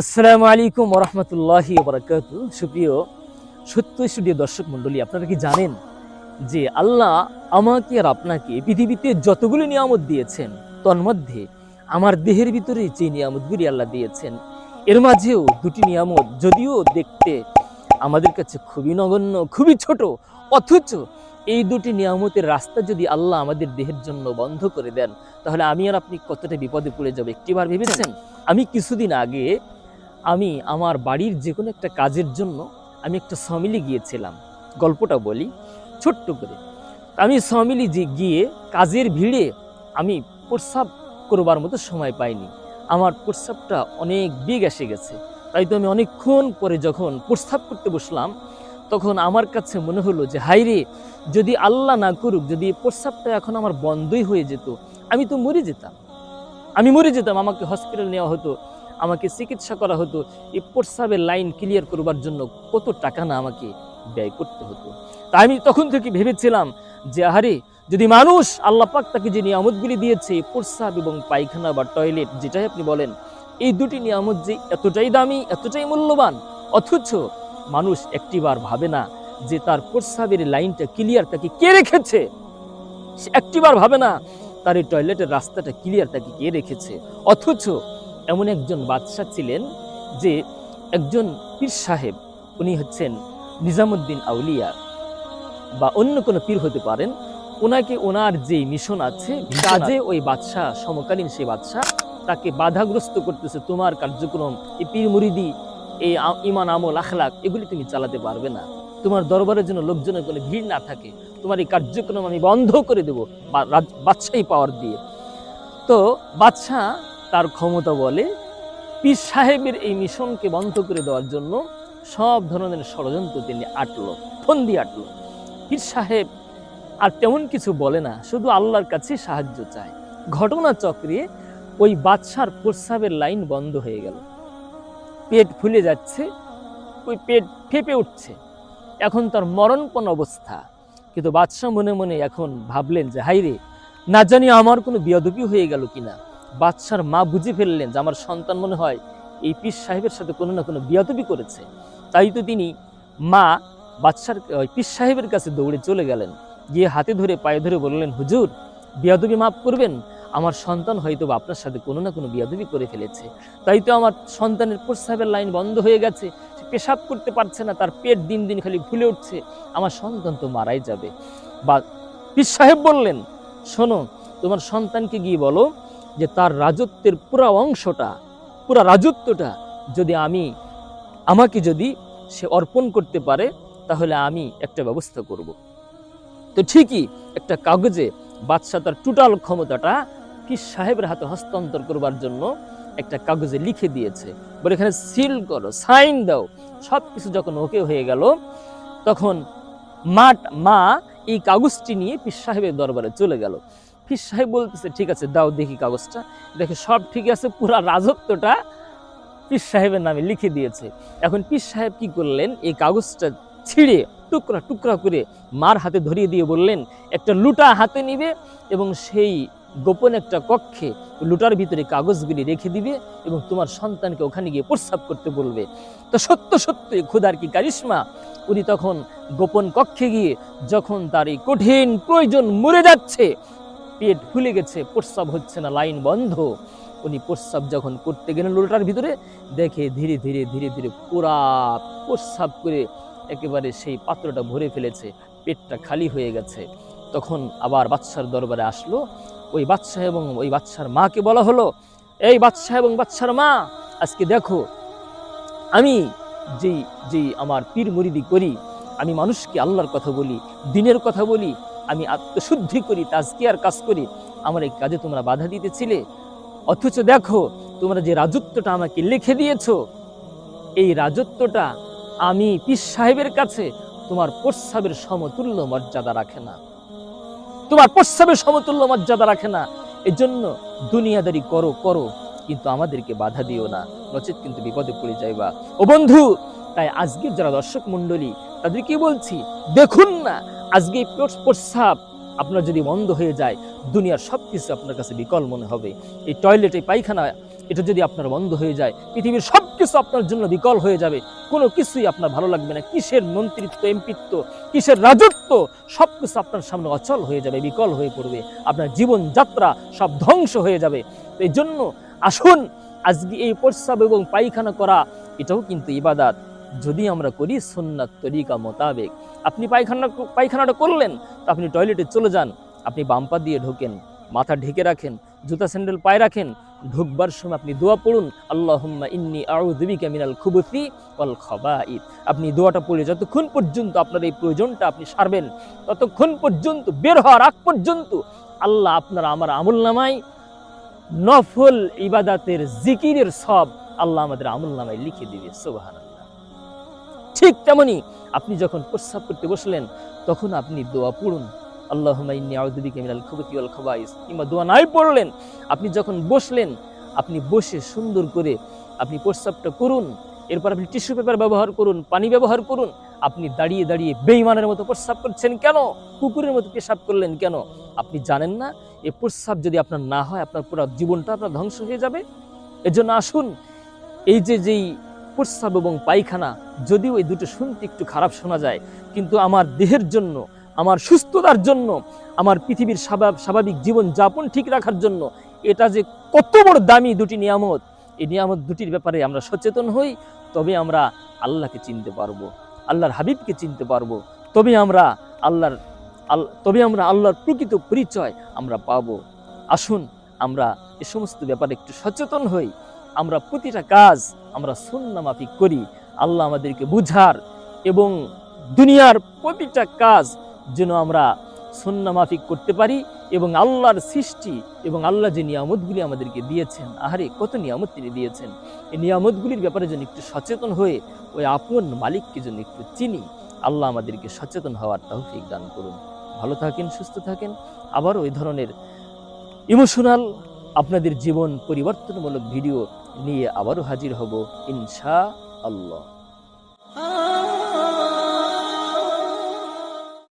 আসসালামু আলাইকুম ওরহমতুল্লাহি বরকাত সুপ্রিয় সত্য স্টুডিও দর্শক মণ্ডলী, আপনারা কি জানেন যে আল্লাহ আমাকে আর আপনাকে পৃথিবীতে যতগুলি নিয়ামত দিয়েছেন, তন্মধ্যে আমার দেহের ভিতরে যে নিয়ামতগুলি আল্লাহ দিয়েছেন, এর মাঝেও দুটি নিয়ামত যদিও দেখতে আমাদের কাছে খুবই নগণ্য, খুবই ছোট, অথচ এই দুটি নিয়ামতের রাস্তা যদি আল্লাহ আমাদের দেহের জন্য বন্ধ করে দেন, তাহলে আমি আর আপনি কতটা বিপদে পড়ে যাব একটিবার ভেবেছেন? আমি কিছুদিন আগে আমি আমার বাড়ির যে কোনো একটা কাজের জন্য আমি একটা সমিলি গিয়েছিলাম। গল্পটা বলি, ছোট্ট করে। আমি সমিলি যে গিয়ে কাজের ভিড়ে আমি প্রস্রাব করবার মতো সময় পাইনি। আমার প্রস্রাবটা অনেক বেগ এসে গেছে। তাই তো আমি অনেকক্ষণ পরে যখন প্রস্রাব করতে বসলাম, তখন আমার কাছে মনে হলো যে হাইরে যদি আল্লাহ না করুক, যদি প্রস্রাবটা এখন আমার বন্ধই হয়ে যেত, আমি তো মরে যেতাম। আমি মরে যেতাম, আমাকে হসপিটাল নেওয়া হতো। আমাকে চিকিৎসা করা হতো। এই প্রস্রাবের লাইন ক্লিয়ার করবার জন্য কত টাকা না আমাকে ব্যয় করতে হতো। তাই আমি তখন থেকে ভেবেছিলাম যে, আহারে, যদি মানুষ আল্লাহ পাক তাকে যে নিয়ামতগুলি দিয়েছে, প্রস্রাব এবং পায়খানা বা টয়লেট যেটাই আপনি বলেন, এই দুটি নিয়ামত যে এতটাই দামি, এতটাই মূল্যবান, অথচ মানুষ একটিবার ভাবে না যে তার প্রস্রাবের লাইনটা ক্লিয়ার তাকে কে রেখেছে? সে একটিবার ভাবে না তার এই টয়লেটের রাস্তাটা ক্লিয়ার তাকে কে রেখেছে? অথচ এমন একজন বাদশাহ ছিলেন যে একজন পীর সাহেব উনি হচ্ছেন নিজামুদ্দিন আউলিয়া বা অন্য কোনো পীর হতে পারেন ওনাকে ওনার যে মিশন আছে কাজে ওই বাদশাহ সমকালীন সেই বাদশাহ তাকে বাধাগ্রস্ত করতেছে তোমার কার্যক্রম এই পীর মুরিদি এই ইমান আমল আখলাক এগুলি তুমি চালাতে পারবে না। তোমার দরবারের জন্য লোকজনের কোনো ভিড় না থাকে তোমার এই কার্যক্রম আমি বন্ধ করে দেবো বাদশাহী পাওয়ার দিয়ে। তো বাদশাহ তার ক্ষমতা বলে পীর সাহেবের এই মিশনকে বন্ধ করে দেওয়ার জন্য সব ধরনের ষড়যন্ত্র তিনি আটলো, ফন্দি আটলো। পীর সাহেব আর তেমন কিছু বলে না, শুধু আল্লাহর কাছে সাহায্য চায়। ঘটনা চক্রে ওই বাদশার প্রস্রাবের লাইন বন্ধ হয়ে গেল। পেট ফুলে যাচ্ছে, ওই পেট ফেপে উঠছে। এখন তার মরণপণ অবস্থা। কিন্তু বাদশাহ মনে মনে এখন ভাবলেন যে হাইরে না জানি আমার কোনো বিয়াদবি হয়ে গেল কিনা। বাদশার মা বুঝে ফেললেন যে আমার সন্তান মনে হয় এই পীর সাহেবের সাথে কোনো না কোনো বিয়াদবি করেছে। তাই তো তিনি মা ওই পীর সাহেবের কাছে দৌড়ে চলে গেলেন। গিয়ে হাতে ধরে, পায়ে ধরে বললেন, হুজুর, বিয়াদবি মাফ করবেন? আমার সন্তান হয়তো আপনার সাথে কোনো না কোনো বিয়াদবি করে ফেলেছে। তাই তো আমার সন্তানের প্রস্রাবের লাইন বন্ধ হয়ে গেছে। সে পেশাব করতে পারছে না, তার পেট দিন দিন খালি ফুলে উঠছে। আমার সন্তান তো মারাই যাবে। বা পীর সাহেব বললেন, শোনো, তোমার সন্তানকে গিয়ে বলো যে তার রাজত্বের পুরা অংশটা, পুরা রাজত্বটা যদি আমি, আমাকে যদি সে অর্পণ করতে পারে, তাহলে আমি একটা ব্যবস্থা করব। তো ঠিকই একটা কাগজে বাদশাহ তার টোটাল ক্ষমতাটা পীর সাহেবের হাতে হস্তান্তর করবার জন্য একটা কাগজে লিখে দিয়েছে। বলে এখানে সিল করো সাইন দাও। সব কিছু যখন ওকে হয়ে গেল, তখন মা মা এই কাগজটি নিয়ে পীর সাহেবের দরবারে চলে গেল। পীর সাহেব বলতেছে, ঠিক আছে, দাও দেখি কাগজটা। দেখে সব ঠিক আছে, পুরা রাজত্বটা পীর সাহেবের নামে লিখে দিয়েছে। এখন পীর সাহেব কি করলেন, এই কাগজটা ছিঁড়ে টুকরা টুকরা করে মার হাতে ধরিয়ে দিয়ে বললেন, একটা লুটা হাতে নিবে এবং সেই গোপন একটা কক্ষে লুটার ভিতরে কাগজগুলি রেখে দিবে এবং তোমার সন্তানকে ওখানে গিয়ে প্রস্রাব করতে বলবে। তো সত্য সত্যই খুদার কি কারিশ্মা? উনি তখন গোপন কক্ষে গিয়ে যখন তার এই কঠিন প্রয়োজন মরে যাচ্ছে পেট ফুলে গেছে, প্রস্রাব হচ্ছে না, লাইন বন্ধ। উনি প্রস্রাব যখন করতে গেলেন লোটার ভিতরে, দেখে ধীরে ধীরে ধীরে ধীরে পুরা প্রস্রাব করে একেবারে সেই পাত্রটা ভরে ফেলেছে, পেটটা খালি হয়ে গেছে। তখন আবার বাদশার দরবারে আসলো, ওই বাদশাহ এবং ওই বাদশার মাকে বলা হলো, এই বাদশাহ এবং বাদশার মা, আজকে দেখো, আমি যেই যেই আমার পীর মুরিদি করি, আমি মানুষকে আল্লাহর কথা বলি, দিনের কথা বলি আমি আত্মশুদ্ধি করি, তাজকিয়ার কাজ করি, আমার এই কাজে তোমরা বাধা দিতেছিলে। অথচ দেখো, তোমরা যে রাজত্বটা আমাকে লিখে দিয়েছ, এই রাজত্বটা আমি পীর সাহেবের কাছে তোমার প্রস্রাবের সমতুল্য মর্যাদা রাখে না। তোমার প্রস্রাবের সমতুল্য মর্যাদা রাখে না। এজন্য দুনিয়াদারি করো করো, কিন্তু আমাদেরকে বাধা দিও না। নচেত কিন্তু বিপদে পড়ে যাইবা। ও বন্ধু, তাই আজকের যারা দর্শক মণ্ডলী, তাদেরকে বলছি, দেখুন না আজকে এই প্রস্রাব আপনার যদি বন্ধ হয়ে যায়, দুনিয়ার সব কিছু আপনার কাছে বিকল মনে হবে। এই টয়লেটে পায়খানা, এটা যদি আপনার বন্ধ হয়ে যায়, পৃথিবীর সব কিছু আপনার জন্য বিকল হয়ে যাবে। কোনো কিছুই আপনার ভালো লাগবে না। কিসের মন্ত্রিত্ব, এমপিত্ব, কিসের রাজত্ব সব কিছু আপনার সামনে অচল হয়ে যাবে, বিকল হয়ে পড়বে। আপনার জীবন যাত্রা সব ধ্বংস হয়ে যাবে। এই জন্য আসুন, আজকে এই প্রস্রাব এবং পায়খানা করা, এটাও কিন্তু ইবাদাত। যদি আমরা করি সুন্নাত তরিকা মোতাবেক, আপনি পায়খানা পায়খানাটা করলেন, তো আপনি টয়লেটে চলে যান, আপনি বাম্পা দিয়ে ঢোকেন, মাথা ঢেকে রাখেন, জুতা স্যান্ডেল পায়ে রাখেন, ঢুকবার সময় আপনি দোয়া পড়ুন, আল্লাহুম্মা ইন্নি আউযুবিকা মিনাল খুবুসি ওয়াল খাবাইথ আপনি দোয়াটা পড়ে যতক্ষণ পর্যন্ত আপনার এই প্রয়োজনটা আপনি সারবেন, ততক্ষণ পর্যন্ত, বের হওয়ার আগ পর্যন্ত আল্লাহ আপনার আমার আমল নামায় নফল ইবাদাতের জিকিরের সব আল্লাহ আমাদের আমল নামায় লিখে দিবে, সুবহানাল্লাহ। ঠিক তেমনি আপনি যখন প্রস্রাব করতে বসলেন, তখন আপনি দোয়া পড়ুন। কিংবা দোয়া পড়লেন, আপনি যখন বসলেন, আপনি বসে সুন্দর করে আপনি প্রস্রাবটা করুন। এরপর আপনি টিস্যু পেপার ব্যবহার করুন, পানি ব্যবহার করুন। আপনি দাঁড়িয়ে দাঁড়িয়ে বেইমানের মতো প্রস্রাব করছেন কেন? কুকুরের মতো পেশাব করলেন কেন? আপনি জানেন না এই প্রস্রাব যদি আপনার না হয়, আপনার পুরো জীবনটা আপনার ধ্বংস হয়ে যাবে। এজন্য আসুন, এই যে যেই প্রস্রাব এবং পায়খানা যদিও এই দুটো শুনতে একটু খারাপ শোনা যায়, কিন্তু আমার দেহের জন্য, আমার সুস্থতার জন্য, আমার পৃথিবীর স্বাভাব- স্বাভাবিক জীবন যাপন ঠিক রাখার জন্য এটা যে কত বড় দামি দুটি নিয়ামত, এই নিয়ামত দুটির ব্যাপারে আমরা সচেতন হই, তবে আমরা আল্লাহকে চিনতে পারব, আল্লাহর হাবিবকে চিনতে পারব, তবে আমরা আল্লাহর, আল- তবে আমরা আল্লাহর প্রকৃত পরিচয় আমরা পাবো। আসুন আমরা এ সমস্ত ব্যাপারে একটু সচেতন হই, আমরা প্রতিটা কাজ আমরা সুন্না মাফিক করি আল্লাহ আমাদেরকে বুঝার এবং দুনিয়ার প্রতিটা কাজ যেন আমরা সুন্না মাফিক করতে পারি এবং আল্লাহর সৃষ্টি এবং আল্লাহ যে নিয়ামতগুলি আমাদেরকে দিয়েছেন, আহারে কত নিয়ামত তিনি দিয়েছেন। এই নিয়ামতগুলির ব্যাপারে যেন একটু সচেতন হয়ে ওই আপন মালিককে যেন একটু চিনি, আল্লাহ আমাদেরকে সচেতন হওয়ার তৌফিক দান করুন। ভালো থাকেন, সুস্থ থাকেন। আবার ওই ধরনের ইমোশনাল, আপনাদের জীবন পরিবর্তনমূলক ভিডিও নিয়ে আবারও হাজির হব ইনশা আল্লাহ